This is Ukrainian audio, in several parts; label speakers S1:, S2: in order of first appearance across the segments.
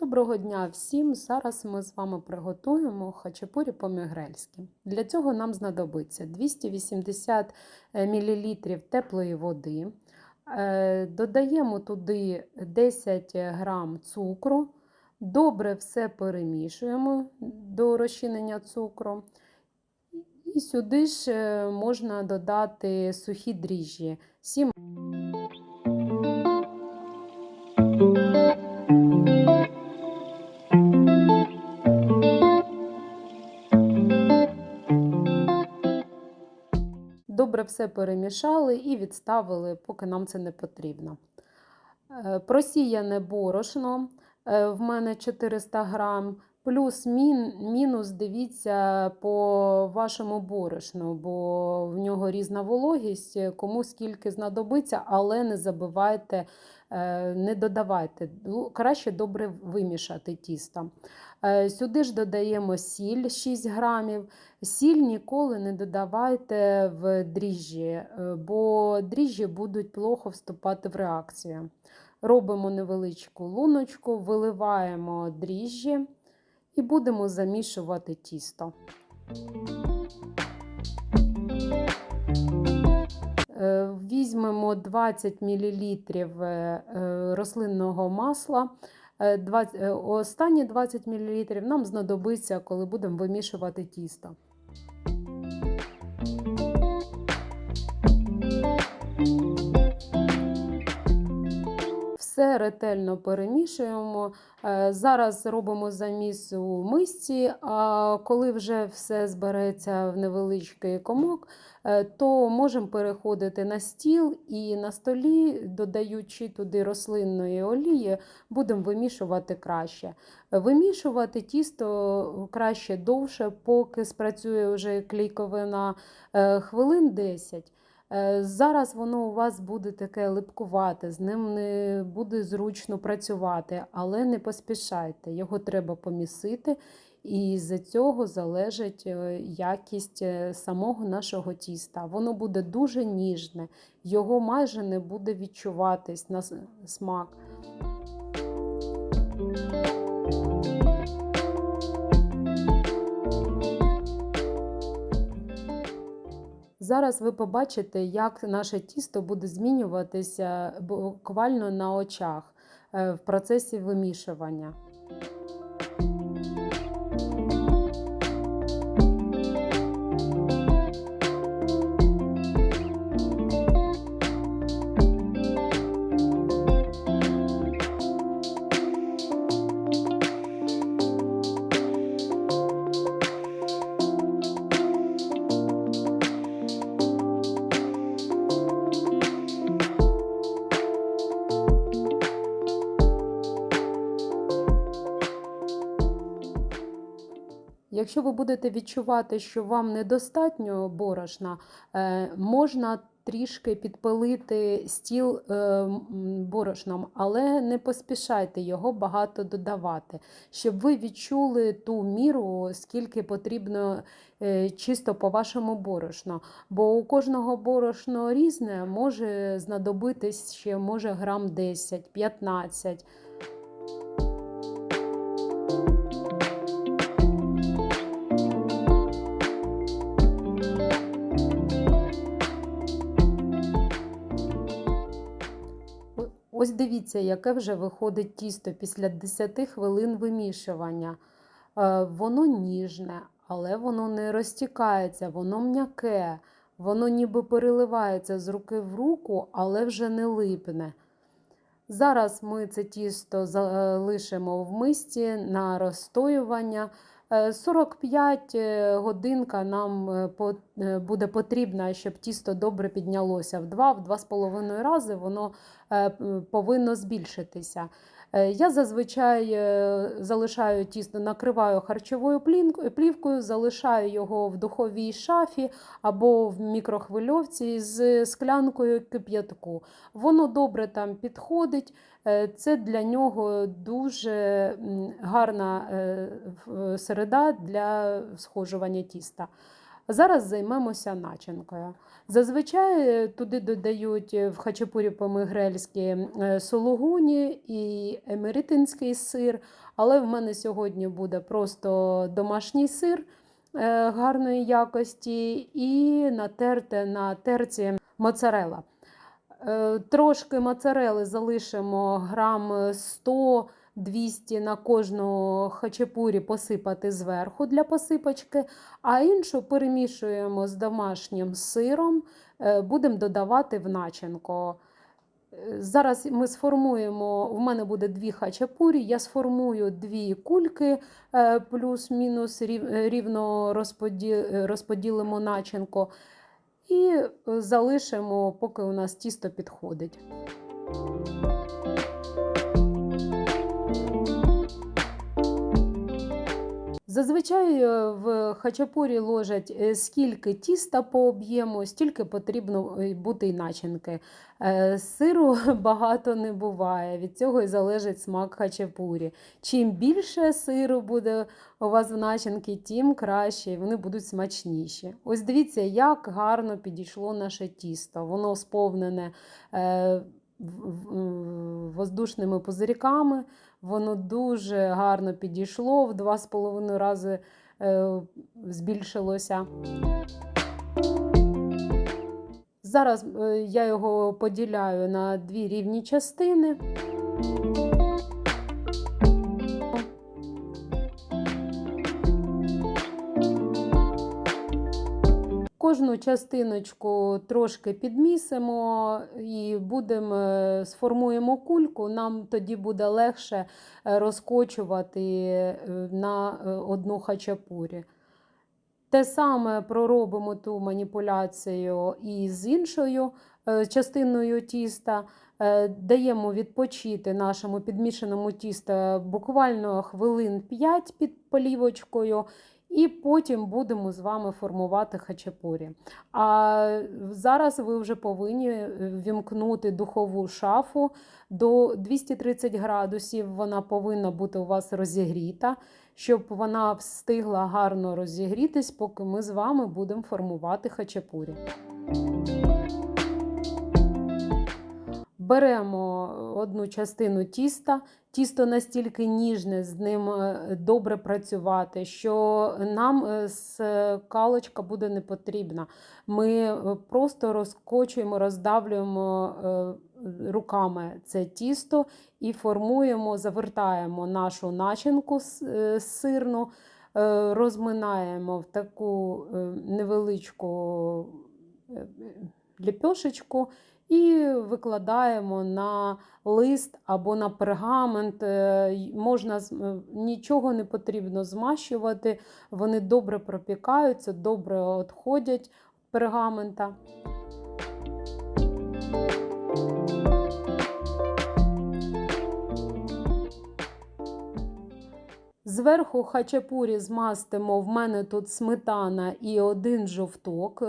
S1: Доброго дня всім! Зараз ми з вами приготуємо хачапурі по-мігрельськи. Для цього нам знадобиться 280 мл теплої води. Е, Додаємо туди 10 грам цукру. Добре все перемішуємо до розчинення цукру. І сюди ж е, можна додати сухі дріжджі. 7 Добре все перемішали і відставили, поки нам це не потрібно. Е, Просіяне борошно е, в мене 400 грам, плюс мін, дивіться по вашому борошну, бо в нього різна вологість, кому скільки знадобиться, але не забивайте, е, не додавайте. Краще добре вимішати тісто. Е, Сюди ж додаємо сіль 6 грамів. Сіль ніколи не додавайте в дріжджі, е, бо дріжджі будуть плохо вступати в реакцію. Робимо невеличку луночку, виливаємо дріжджі і будемо замішувати тісто. Е, Візьмемо 20 мл рослинного масла. Е, 20 е, Останні 20 мл нам знадобиться, коли будемо вимішувати тісто. Все ретельно перемішуємо. Е, Зараз робимо заміс у мисці, а коли вже все збереться в невеличкий комок, е, то можемо переходити на стіл і на столі, додаючи туди рослинної олії, будемо вимішувати краще. Вимішувати тісто краще довше, поки спрацює вже клейковина е, хвилин 10. Е, Зараз воно у вас буде таке липкувате, з ним не буде зручно працювати, але не поспішайте. Його треба помісити, і з цього залежить е, якість е, самого нашого тіста. Воно буде дуже ніжне, його майже не буде відчуватись на смак. Зараз ви побачите, як наше тісто буде змінюватися буквально на очах е, в процесі вимішування. Якщо ви будете відчувати, що вам недостатньо борошна, е, можна трішки підпилити стіл е, борошном, але не поспішайте його багато додавати, щоб ви відчули ту міру, скільки потрібно е, чисто по вашому борошну. Бо у кожного борошно різне, може знадобитись ще може грам 10-15. Ось дивіться, яке вже виходить тісто після 10 хвилин вимішування. Е, Воно ніжне, але воно не розтікається, воно м'яке, воно ніби переливається з руки в руку, але вже не липне. Зараз ми це тісто залишимо в мисці на розстоювання. Е, 45 е, годинка нам е, е, буде потрібна, щоб тісто добре піднялося в 2-2,5 рази воно е, повинно збільшитися. Е, Я зазвичай е, залишаю тісто, накриваю харчовою плівкою, залишаю його в духовій шафі або в мікрохвильовці з склянкою кип'ятку. Воно добре там підходить. Е, Це для нього дуже гарна середа для схожування тіста. Зараз займемося начинкою. Зазвичай е, туди додають е, в хачапурі по-мигрельськи е, і емеритинський сир, але в мене сьогодні буде просто домашній сир гарної якості і натерте на терці моцарела. Трошки моцарели залишимо грам 100 200 на кожну хачапурі посипати зверху для посипочки, а іншу перемішуємо з домашнім сиром, е, будемо додавати в начинку. Е, Зараз ми сформуємо, в мене буде дві хачапурі, я сформую дві кульки, е, плюс-мінус рівно розподілимо начинку і залишимо, поки у нас тісто підходить. Зазвичай е, в хачапурі ложать е, скільки тіста по об'єму, стільки потрібно е, бути й начинки. Сиру багато не буває, від цього і залежить смак хачапурі. Чим більше сиру буде у вас в начинки, тим краще, і вони будуть смачніші. Ось дивіться, як гарно підійшло наше тісто. Воно сповнене воздушними пузирьками. Воно дуже гарно підійшло, в два з половиною рази е, збільшилося. Зараз е, я його поділяю на дві рівні частини. Кожну частиночку трошки підмісимо і будемо е, сформуємо кульку. Нам тоді буде легше е, розкочувати е, на одну хачапурі. Те саме проробимо ту маніпуляцію і з іншою частиною тіста. Даємо відпочити нашому підмішаному тісту буквально хвилин 5 під полівочкою. І потім будемо з вами формувати хачапурі. А зараз ви вже повинні е, вімкнути духову шафу до 230 градусів. Вона повинна бути у вас розігріта, щоб вона встигла гарно розігрітись, поки ми з вами будемо формувати хачапурі. Беремо одну частину тіста. Тісто настільки ніжне, з ним е, добре працювати, що нам е, скалочка буде не потрібна. Ми е, просто розкочуємо, роздавлюємо е, руками це тісто і формуємо, завертаємо нашу начинку е, сирну, е, розминаємо в таку е, невеличку е, ліпьошечку і викладаємо на лист або на пергамент. Е, Можна е, нічого не потрібно змащувати, вони добре пропікаються, добре відходять пергамента. Зверху хачапурі змастимо, в мене тут сметана і один жовток.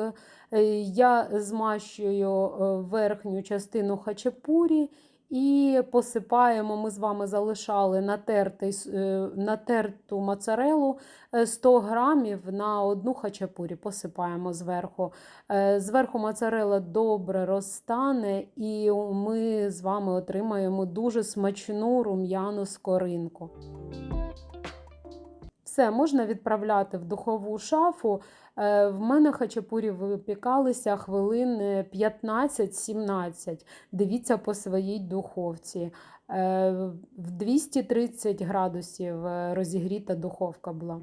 S1: Е, Я змащую е, верхню частину хачапурі і посипаємо. Ми з вами залишали е, натерту моцарелу е, 100 грамів на одну хачапурі. Посипаємо зверху. Зверху моцарела добре розтане, і ми з вами отримаємо дуже смачну рум'яну скоринку. Все, можна відправляти в духову шафу. Е, В мене хачапурі випікалися хвилин е, 15-17. Дивіться по своїй духовці. Е, В 230 градусів е, розігріта духовка була.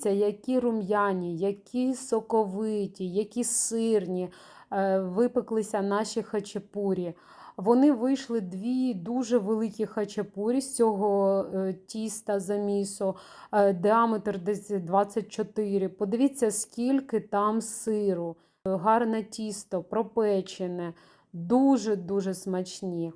S1: Ось дивіться, які рум'яні, які соковиті, які сирні е, випеклися наші хачапурі. Вони вийшли дві дуже великі хачапурі з цього е, тіста замісу, е, діаметр десь 24. Подивіться, скільки там сиру. Гарне тісто, пропечене, дуже-дуже смачні.